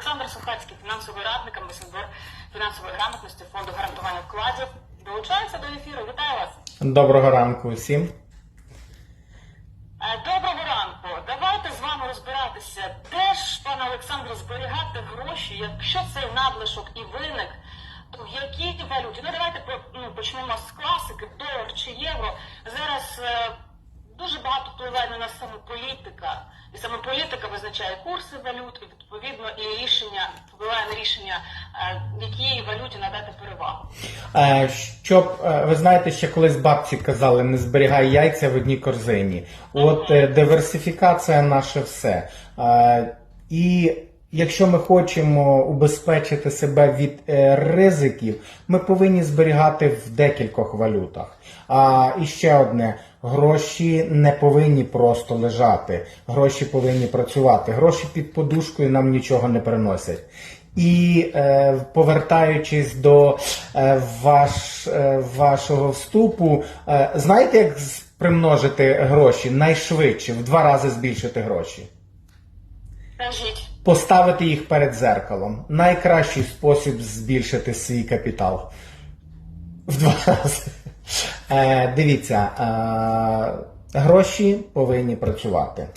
Олександр Сухацький, фінансовий радник, амбасадор фінансової грамотності фонду гарантування вкладів. Долучається до ефіру. Вітаю вас. Доброго ранку усім. Е, Доброго ранку. Давайте з вами розбиратися, де ж, пане Олександре, зберігати гроші, якщо цей надлишок і виник, то в якій валюті? Ну давайте ну, почнемо з класики, долар чи євро. Зараз е, дуже багато впливає на нас саме політика. І саме політика визначає курси валют, і відповідно і рішення впливає на рішення, е, в якій валюті надати перевагу. Е, Щоб е, ви знаєте, ще колись бабці казали, не зберігай яйця в одній корзині. От диверсифікація наше все. І якщо ми хочемо убезпечити себе від е, ризиків, ми повинні зберігати в декількох валютах. А і ще одне. Гроші не повинні просто лежати, гроші повинні працювати. Гроші під подушкою нам нічого не приносять. І е, повертаючись до е, ваш, е, вашого вступу, е, знаєте, як примножити гроші найшвидше, в два рази збільшити гроші? Скажіть. Поставити їх перед зеркалом. Найкращий спосіб збільшити свій капітал. В два рази. Е, дивіться, е, гроші повинні працювати.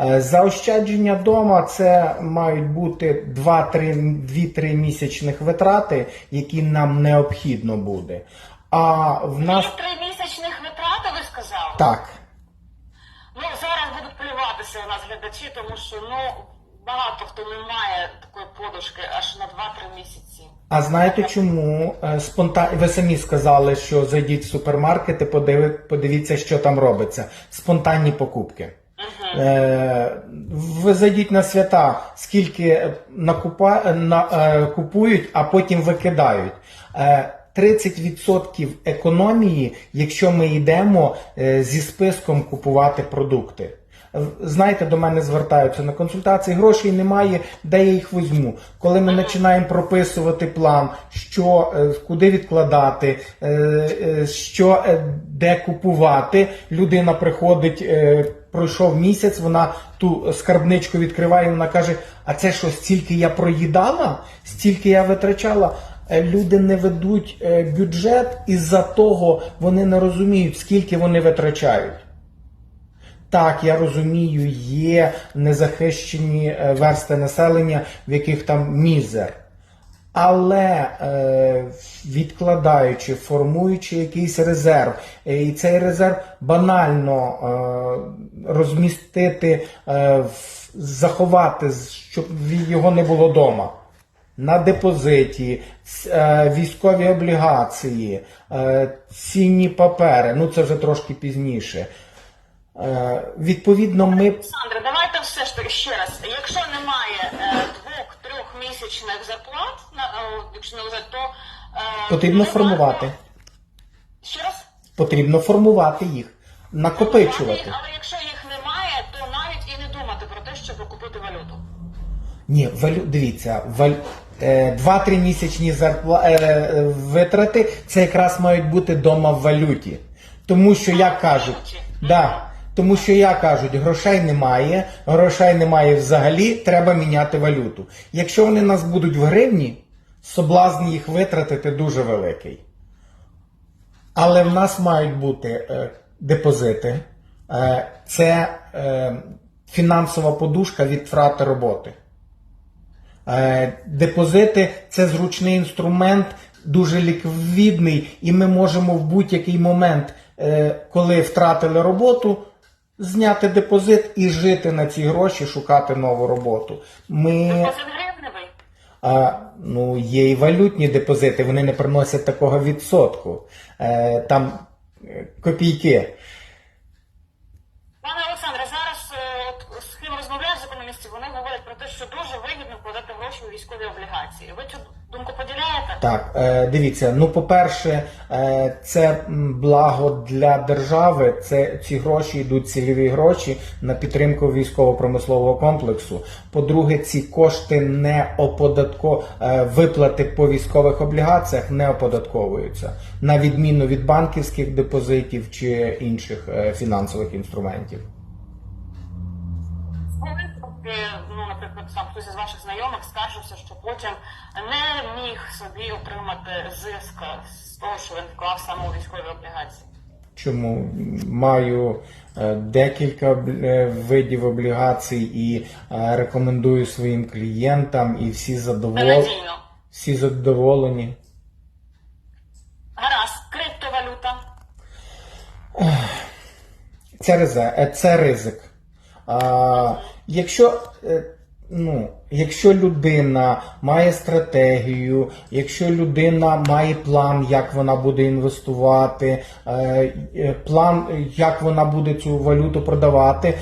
Е, заощадження дома це мають бути 2-3 місячних витрати, які нам необхідно буде. А в нас Дві три місячних витрати, ви сказали? так. Ну, зараз будуть плюватися у нас глядачі, тому що ну багато хто не має такої подушки аж на 2-3 місяці. А знаєте чому? Е, Спонтан... Ви самі сказали, що зайдіть в супермаркет і подивіться, що там робиться. Спонтанні покупки. Е, ви зайдіть на свята, скільки накупа... на... е, купують, а потім викидають. Е, 30% економії, якщо ми йдемо е, зі списком купувати продукти. Знаєте, до мене звертаються на консультації, грошей немає, де я їх візьму. Коли ми починаємо прописувати план, що е, куди відкладати, е, е, що де купувати, людина приходить, пройшов місяць, вона ту скарбничку відкриває, вона каже: А це що, стільки я проїдала, стільки я витрачала. Люди не ведуть бюджет, і за того вони не розуміють, скільки вони витрачають. Так, я розумію, є незахищені е, версти населення, в яких там мізер. Але е, відкладаючи, формуючи якийсь резерв, е, і цей резерв банально е, розмістити, е, заховати, щоб його не було вдома. На депозиті, е, військові облігації, цінні папери, ну це вже трошки пізніше. Е, Відповідно, ми Олександре, давайте все ж таки ще раз. Якщо немає е, двох-трьох місячних зарплат, е, якщо не то потрібно формувати. Ще раз? Потрібно формувати їх, накопичувати. Але якщо їх немає, то навіть і не думати про те, щоб купити валюту. Ні, валю, дивіться, валь, е, 2-3 місячні зарпла, витрати це якраз мають бути дома в валюті. Тому що, як кажуть, да, тому що як кажуть, грошей немає, грошей немає взагалі, треба міняти валюту. Якщо вони нас будуть в гривні, соблазн їх витратити дуже великий. Але в нас мають бути е, депозити. Е, це е, фінансова подушка від втрати роботи. Е, депозити це зручний інструмент, дуже ліквідний, і ми можемо в будь-який момент, е, коли втратили роботу, зняти депозит і жити на ці гроші, шукати нову роботу. Ми. А, ну, є і валютні депозити, вони не приносять такого відсотку. Е, там е, копійки. Що дуже вигідно вкладати гроші у військові облігації. Ви цю думку поділяєте? Так, е, дивіться, ну по-перше, е, це благо для держави. Це ці гроші йдуть цільові гроші на підтримку військово-промислового комплексу. По-друге, ці кошти не оподатко е, виплати по військових облігаціях не оподатковуються, на відміну від банківських депозитів чи інших фінансових інструментів. Коли, е, ну, наприклад, сам хтось із ваших знайомих скаржився, що потім не міг собі отримати зиск з того, що він вклав саме у військові облігації. Чому маю е, декілька е, видів облігацій і е, рекомендую своїм клієнтам, і всі задоволені. Всі задоволені. Гаразд, криптовалюта. Це ризик. Це ризик. А, якщо, ну, якщо людина має стратегію, якщо людина має план, як вона буде інвестувати, е, е, план, як вона буде цю валюту продавати,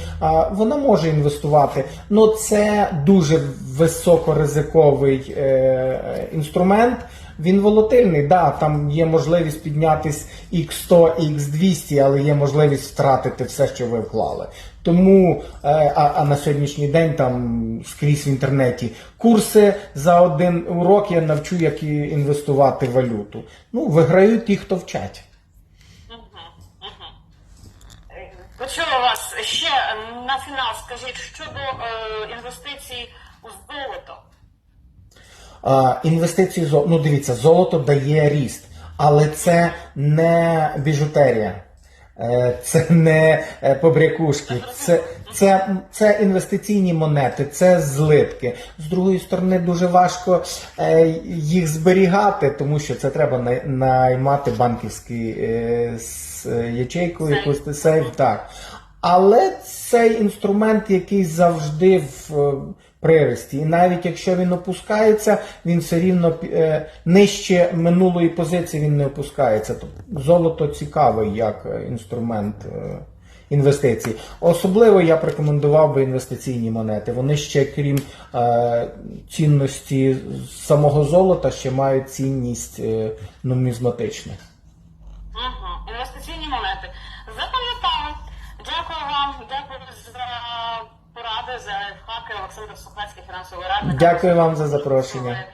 вона може інвестувати. Ну це дуже високоризиковий е, інструмент. Він волатильний, да, там є можливість піднятись X100, X200, але є можливість втратити все, що ви вклали. Тому, е, а, а на сьогоднішній день там скрізь в інтернеті курси за один урок я навчу, як інвестувати в валюту. Ну, виграють ті, хто вчать. Почула вас ще на фінал. Скажіть щодо е, інвестицій у золото. А, інвестиції золото. Ну, дивіться, золото дає ріст, але це не біжутерія. Е, Це не е, побрякушки, це, це, це інвестиційні монети, це злитки. З другої сторони, дуже важко е, їх зберігати, тому що це треба наймати е, ячейку, якусь сейф, так. Але цей інструмент, який завжди в прирості. І навіть якщо він опускається, він все рівно е, нижче минулої позиції він не опускається. Тобто золото цікавий як е, інструмент е, інвестицій. Особливо я б рекомендував би інвестиційні монети. Вони ще, крім е, цінності самого золота, ще мають цінність е, нумізматичну. Угу. Інвестиційні монети. Запам'ятали. Дякую вам, дякую за поради, за хаки Олександр Сухацький, фінансовий радник. Дякую вам за запрошення.